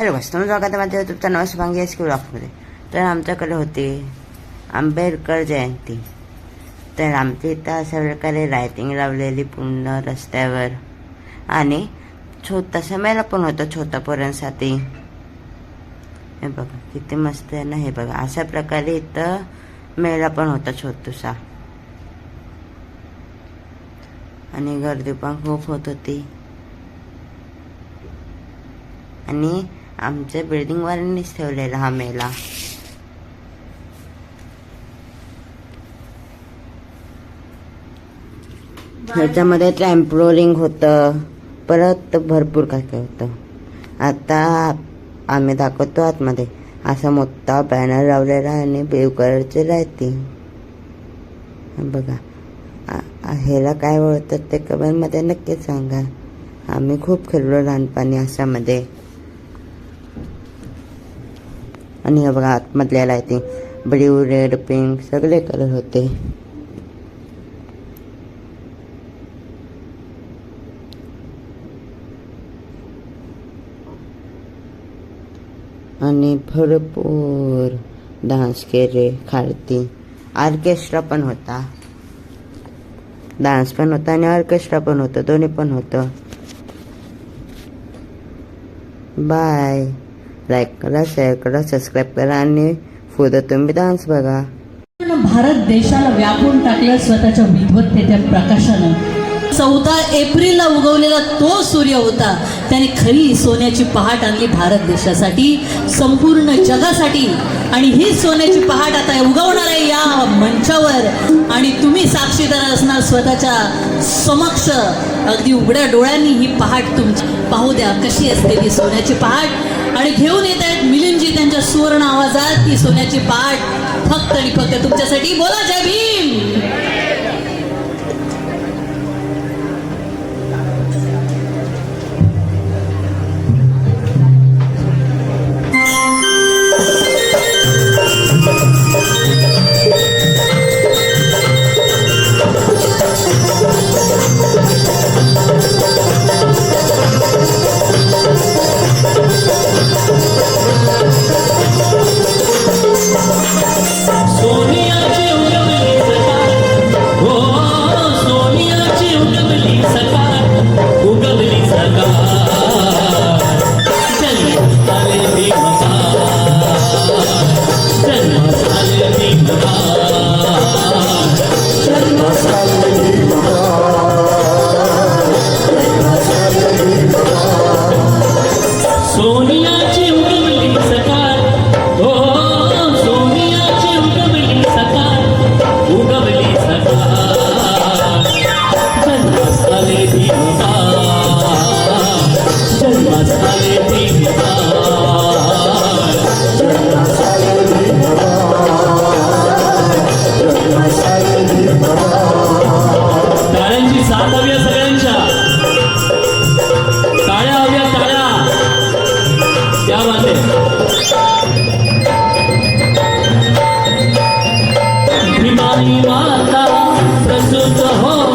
Hello customer स्वागत आहे माझ्या तुमचा नवा शुभांगी एस ब्लॉकमध्ये तर आमच्याकडे होती आंबेडकर जयंती. तर आमच्या इथं अशा प्रकारे लायटिंग लावलेली पूर्ण रस्त्यावर. आणि छोटासा मेला पण होता छोटा पोरांसाठी हे बघा किती मस्त आहे ना हे बघा. अशा प्रकारे इथं मेळा पण होता छोटूसा. आणि गर्दी पण खूप होत होती. आणि आमच्या बिल्डिंगवाल्यांनीच ठेवलेला हा मेला. ह्याच्यामध्ये ट्रॅम्पोलिंग होतं. परत भरपूर काय काय होतं. आता आम्ही दाखवतो आतमध्ये. असा मोठा बॅनर लावलेला आणि ब्ल्यू कलरचे लायटिंग बघा. ह्याला काय ओळखतात ते कमेंटमध्ये नक्कीच सांगा. आम्ही खूप खेळलो लहानपणी अशामध्ये. आणि हे बघा आतमधल्या लायटिंग ब्ल्यू रेड पिंक सगळे कलर होते. आणि भरपूर डान्स केले खालती. ऑर्केस्ट्रा पण होता. डान्स पण होता आणि ऑर्केस्ट्रा पण होतं. दोन्ही पण होतं. बाय लाईक करा शेअर करा सबस्क्राईब करा आणि पुढे तुम्ही डान्स बघा. भारत देशाला व्यापून टाकलं स्वतःच्या विद्वत्तेच्या प्रकाशानं. चौदा एप्रिलला उगवलेला तो सूर्य होता. त्याने खरी सोन्याची पहाट आणली भारत देशासाठी संपूर्ण जगासाठी. आणि ही सोन्याची पहाट आता उगवणार आहे या मंचावर. आणि तुम्ही साक्षीदार असणार स्वतःच्या समक्ष. अगदी उघड्या डोळ्यांनी ही पहाट तुमची पाहू द्या कशी असते ती सोन्याची पहाट. आणि घेऊन येत आहेत मिलिंदजी त्यांच्या सुवर्ण आवाजात ती सोन्याची पहाट. फक्त आणि फक्त तुमच्यासाठी बोला जय भीम! माता प्रसुत हो।